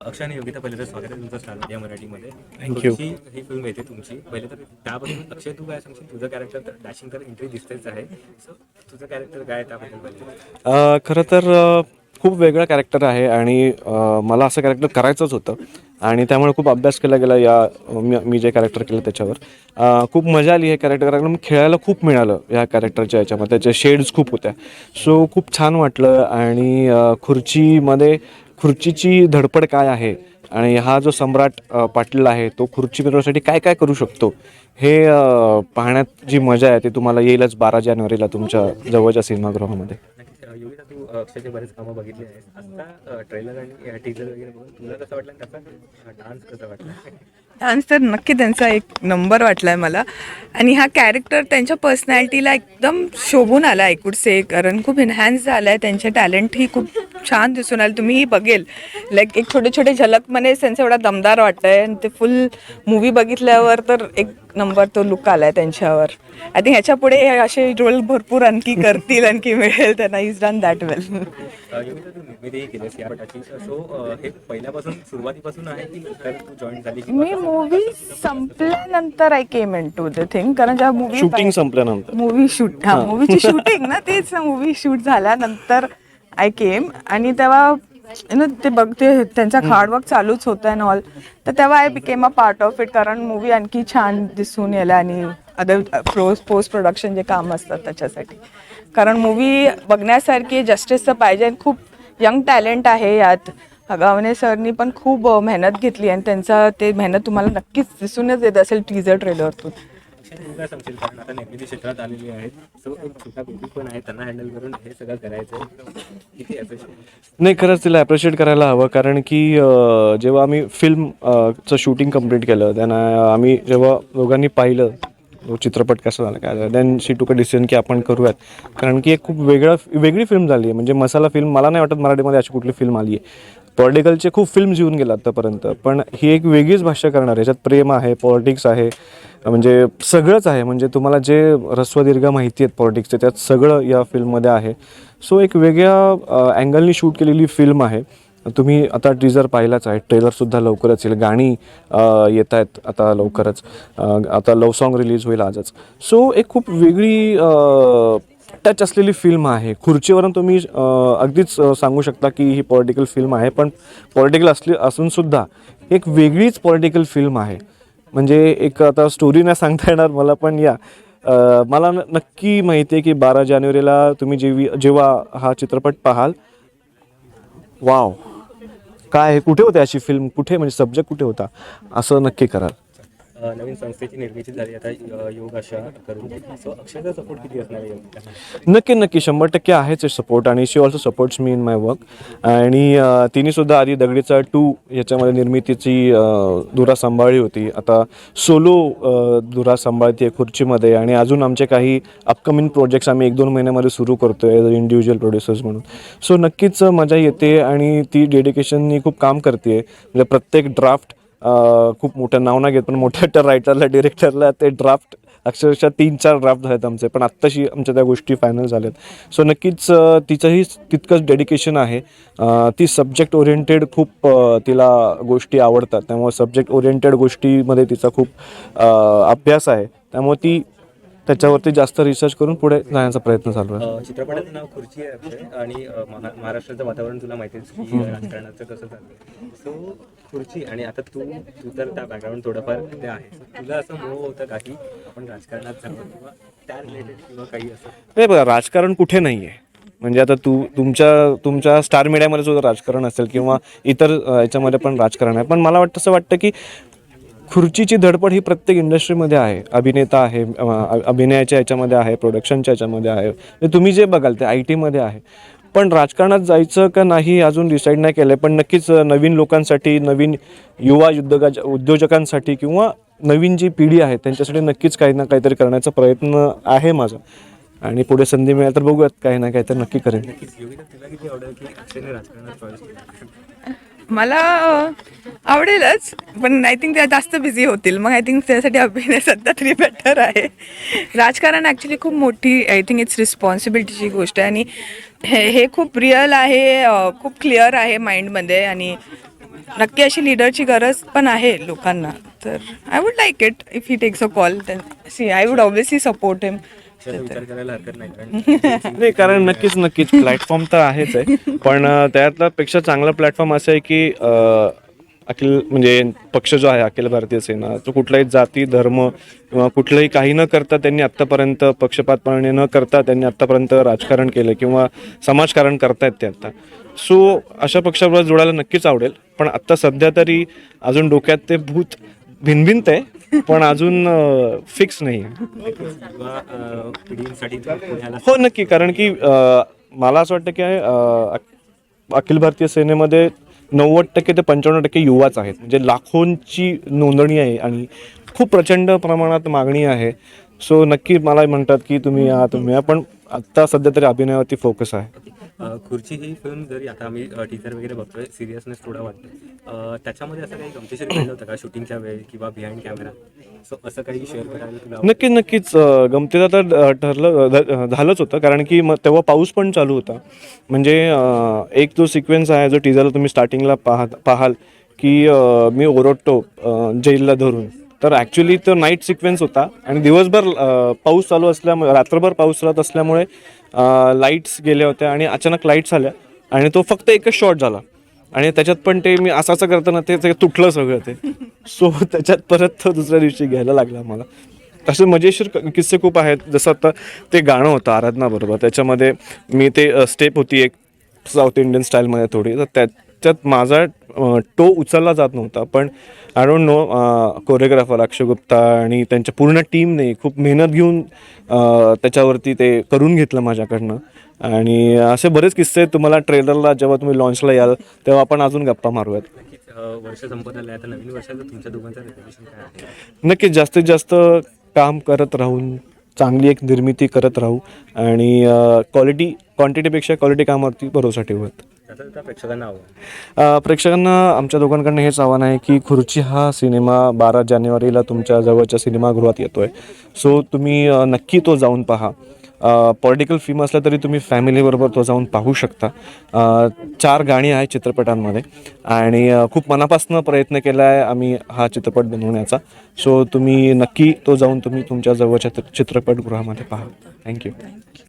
अक्षय आणि योगिता पहिले तर स्वागत आहे तुमचं स्टार या मराठीमध्ये. ही फिल्म येते तुमची. पहिले तर त्याबद्दल अक्षय तू काय सांगशील? तुझं कॅरेक्टर तर डॅशिंग तर एंट्री दिसतेच आहे. सो तुझं कॅरेक्टर काय त्याबद्दल खरं तर खूप वेगळं कॅरेक्टर आहे आणि मला असं कॅरेक्टर करायचंच होतं. आणि त्यामुळे खूप अभ्यास केला गेला या मी जे कॅरेक्टर केलं त्याच्यावर. खूप मजा आली हे कॅरेक्टर मग खेळायला खूप मिळालं या कॅरेक्टरच्या याच्यामध्ये. त्याच्या शेड्स खूप होत्या. सो खूप छान वाटलं आणि खुर्चीमध्ये खुर्चीची धडपड काय आहे? आणि हा जो सम्राट पाटील आहे तो खुर्ची मिळवण्यासाठी काय काय करू शकतो? हे पाहण्यात जी मजा आहे ती तुम्हाला येईलच बारा जानेवारीला तुमच्या जवळच्या सिनेमागृहामध्ये. वाटलं? डान्स कसं वाटलं? डान्स तर नक्की त्यांचा एक नंबर वाटलाय मला. आणि हा कॅरेक्टर त्यांच्या पर्सनॅलिटीला एकदम शोभून आला कुड से कारण खूप एनहॅन्स झाला आहे त्यांचे टॅलेंटही खूप छान दिसून आले. तुम्हीही बघेल. लाईक एक छोटे छोटे झलकमध्ये त्यांचं एवढा दमदार वाटतंय. आणि ते फुल मूवी बघितल्यावर तर एक नंबर तो लुक आलाय त्यांच्यावर. आय थिंक ह्याच्या पुढे हे असे रोल भरपूर आणखी करतील आणखी मिळेल. त्यांना इज डन दॅट वेल हे मी मूवी संपल्यानंतर I came into the thing कारण जेव्हा मूवी शूटिंग संपल्यानंतर. मूवी शूट हा मूवीची शूटिंग ना तेच मूवी शूट झाल्यानंतर आय केम आणि तेव्हा know, ते बघते त्यांचा हार्डवर्क चालूच होतं अँड ऑल तर तेव्हा I became a part of it कारण मूवी आणखी छान दिसून यायला आणि अदर पोस्ट प्रोडक्शन जे काम असतात त्याच्यासाठी. कारण मूवी बघण्यासारखी जस्टिसचं पाहिजे आणि खूप यंग टॅलेंट आहे यात. अगावणे सरनी पण खूप अ, मेहनत घेतली आणि त्यांचा ते मेहनत तुम्हाला नक्कीच दिसूनच येत असेल टीजर ट्रेलरतून अक्षय, तू काय सांगशील कारण आता निर्मिती क्षेत्रात आलेली आहेत. सो एक छोटा बेबी पण आहे. त्यांना हँडल करून हे सगळं करायचं आहे किती अप्रिशिएट नाही खरंच तिला ॲप्रिशिएट करायला हवं. कारण की अं, जेव्हा आम्ही फिल्म चं शूटिंग कंप्लीट केलं त्यांना आम्ही जेव्हा दोघांनी पाहिलं तो चित्रपट कसा झाला काय झालं? देन शी टूक अ डिसिजन की आपण करूयात. कारण की एक खूप वेगळं वेगळी फिल्म झाली आहे. म्हणजे मसाला फिल्म मला नाही वाटत मराठीमध्ये अशी कुठली फिल्म आली आहे. पॉलिटिकलचे खूप फिल्म्स येऊन गेले आत्तापर्यंत पण ही एक वेगळीच भाषा करणार आहे. याच्यात प्रेम आहे पॉलिटिक्स आहे म्हणजे सगळंच आहे. म्हणजे तुम्हाला जे रस्वदीर्घ माहिती आहेत पॉलिटिक्सचे त्यात सगळं या फिल्ममध्ये आहे. सो एक वेगळ्या अँगलनी शूट केलेली फिल्म आहे. तुम्ही आता टीजर पाहिलाच आहे. ट्रेलरसुद्धा लवकरच येईल. गाणी येत आहेत आता लवकरच. आता लव सॉन्ग रिलीज होईल आजच. सो एक खूप वेगळी टच असलेली फिल्म आहे. खुर्चीवरून तुम्ही अगदीच सांगू शकता की ही पॉलिटिकल फिल्म आहे पण पॉलिटिकल असली असूनसुद्धा एक वेगळीच पॉलिटिकल फिल्म आहे. म्हणजे एक आता स्टोरी नाही सांगता येणार मला पण या. मला न- नक्की माहिती आहे की बारा जानेवारीला तुम्ही जेवी जेव्हा हा चित्रपट पाहाल वाव. काय कुठे होते अशी फिल्म कुठे म्हणजे सब्जेक्ट कुठे होता? असं नक्की कराल नवीन संस्थेची निर्मिती झाली. आता योग अशा करून सो अक्षयचा सपोर्ट किती असणार आहे नक्की नक्की. शंभर टक्के आहेच सपोर्ट आणि she also supports me in my work आणि तिने सुद्धा आधी दगडीचा टू याच्यामध्ये निर्मितीची धुरा सांभाळली होती. आता सोलो धुरा सांभाळते खुर्चीमध्ये. आणि अजून आमचे काही अपकमिंग प्रोजेक्ट्स आम्ही एक दोन महिन्यामध्ये सुरू करतो आहे इंडिव्हिज्युअल प्रोड्युसर्स म्हणून. सो नक्कीच मजा येते आणि ती डेडिकेशननी खूप काम करते म्हणजे प्रत्येक ड्राफ्ट खूप मोठं नाव नाही घेत पण मोठ्या रायटरला डिरेक्टरला ते ड्राफ्ट अक्षरशः तीन चार ड्राफ्ट झालेत आमचे पण आत्ताशी आमच्या त्या गोष्टी फायनल झाल्यात. सो नक्कीच तिचंही तितकंच डेडिकेशन आहे. ती सब्जेक्ट ओरिएंटेड खूप तिला गोष्टी आवडतात. त्यामुळे सब्जेक्ट ओरिएंटेड गोष्टीमध्ये तिचा खूप अभ्यास आहे. त्यामुळे ती त्याच्यावरती जास्त रिसर्च करून पुढे जाण्याचा प्रयत्न चालू आहे. चित्रपटाचं नाव खुर्ची आहे आणि अ, महा- महाराष्ट्राचं वातावरण तुला माहितीच की राजकारणाचं कसं चाललं सो खुर्ची आणि आता तू तू तर त्या बॅकग्राऊंड थोडंफार ते आहे. So, तुला असं मोह होतं का की आपण राजकारणात किंवा त्या रिलेटेड किंवा काही असं? नाही बघा राजकारण कुठे नाही आहे म्हणजे आता तू तुमच्या तुमच्या स्टार मीडियामध्ये सुद्धा राजकारण असेल किंवा इतर अ, याच्यामध्ये पण राजकारण आहे. पण मला वाटतं असं वाटतं की खुर्चीची धडपड ही प्रत्येक इंडस्ट्रीमध्ये आहे. अभिनेता आहे अभिनयाच्या याच्यामध्ये आहे प्रोडक्शनच्या याच्यामध्ये आहे. म्हणजे तुम्ही जे बघाल ते आय टीमध्ये आहे. पण राजकारणात जायचं का नाही अजून डिसाईड नाही केलं आहे पण नक्कीच नवीन लोकांसाठी नवीन युवा उद्योगा उद्योजकांसाठी किंवा नवीन जी पिढी आहे त्यांच्यासाठी नक्कीच काही ना काहीतरी करण्याचा प्रयत्न आहे माझा. आणि पुढे संधी मिळाली तर बघूयात. काही ना काही तर नक्की करेन. मला आवडेलच पण आय थिंक त्या जास्त बिझी होतील. मग आय थिंक त्यासाठी अभिनय सध्या तरी बेटर आहे. राजकारण ॲक्च्युली खूप मोठी आय थिंक इट्स रिस्पॉन्सिबिलिटीची गोष्ट आहे. आणि हे हे खूप रिअल आहे खूप क्लिअर आहे माइंडमध्ये आणि नक्की अशी लिडरची गरज पण आहे लोकांना. तर I would like it if he takes a call see I would obviously support him त्याचा विचार करायला हरकत नाही कारण नाही कारण नक्कीच नक्कीच प्लॅटफॉर्म तर आहेच आहे. पण अं, त्यातला पेक्षा चांगला प्लॅटफॉर्म असं आहे की अं, अखिल म्हणजे पक्ष जो आहे अखिल भारतीय सेना तो कुठलाही जाती धर्म किंवा कुठलंही काही न करता त्यांनी आत्तापर्यंत पक्षपातपणे न करता त्यांनी आत्तापर्यंत राजकारण केलं किंवा समाजकारण करतायत ते आता. सो अशा पक्षाबरोबर जोडायला नक्कीच आवडेल. पण आत्ता सध्या तरी अजून डोक्यात ते भूत भिनभिनत आहे पण अजून फिक्स नाही. हो नक्की. कारण की मला असं वाटतं की अखिल भारतीय सेनेमध्ये नव्वद टक्के ते पंच्याण्णव टक्के युवाच आहेत. म्हणजे लाखोंची नोंदणी आहे आणि खूप प्रचंड प्रमाणात मागणी आहे. सो नक्की मला म्हणतात की तुम्ही या तुम्ही या पण आत्ता सध्या तरी अभिनयावरती फोकस आहे. खुर्ची ही फिल्म जरी आता आम्ही टीचर वगैरे बघतोय सिरियसनेस थोडा वाटतो त्याच्यामध्ये असं काही गमतीशीर केलं होतं का? शूटिंगच्या वेळी किंवा बिहाइंड कॅमेरा सो असं काही शेअर करायला नक्कीच नक्कीच. गमतीचं तर ठरलं झालंच होतं. कारण की मग तेव्हा पाऊस पण चालू होता. म्हणजे एक जो सिक्वेन्स आहे जो टीजरला तुम्ही स्टार्टिंगला पाहा पाहाल की मी ओरडतो जेलला धरून. तर ॲक्च्युली तो नाईट सिक्वेन्स होता. आणि दिवसभर पाऊस चालू असल्यामुळे रात्रभर पाऊस राहत असल्यामुळे लाईट्स गेल्या होत्या आणि अचानक लाईट्स आल्या. आणि तो फक्त एकच शॉट झाला. आणि त्याच्यात पण ते मी असं असं करताना ते ते तुटलं सगळं ते. सो त्याच्यात परत तो दुसऱ्या दिवशी घ्यायला लागला मला असे मजेशीर क- किस्से खूप आहेत. जसं आता ते गाणं होतं आराधना बरोबर त्याच्यामध्ये मी ते स्टेप होती एक साऊथ इंडियन स्टाईलमध्ये थोडी. तर त्याच्यात माझा टो उचलला जात नव्हता. पण I don't know choreographer Akshay Gupta आणि त्यांच्या पूर्ण टीमने खूप मेहनत घेऊन त्याच्यावरती ते करून घेतलं माझ्याकडनं. आणि असे बरेच किस्से तुम्हाला ट्रेलरला जेव्हा तुम्ही लॉन्चला याल तेव्हा आपण अजून गप्पा मारूयात. वर्ष संपत आलं आता नवीन वर्षाचं तुमच्या दोघांचं रेझोल्युशन काय आहे? नक्कीच जास्तीत जास्त काम करत राहून चांगली एक निर्मिती करत राहू आणि क्वालिटी क्वांटिटीपेक्षा क्वालिटी कामावरती भरोसा ठेवत त्याचं प्रेक्षकांना प्रेक्षकांना आमच्या दोघांकडनं हेच आव्हान आहे की खुर्ची हा सिनेमा बारा जानेवारीला तुमच्या जवळच्या सिनेमागृहात येतो आहे सो तुम्ही नक्की तो जाऊन पहा. पॉलिटिकल फिल्म असला तरी तुम्ही फॅमिलीबरोबर तो जाऊन पाहू शकता. चार गाणी आहेत चित्रपटांमध्ये आणि खूप मनापासून प्रयत्न केला आहे आम्ही हा चित्रपट बनवण्याचा. सो तुम्ही नक्की तो जाऊन तुम्ही तुमच्या जवळच्या चित्रपटगृहामध्ये पहा. थँक्यू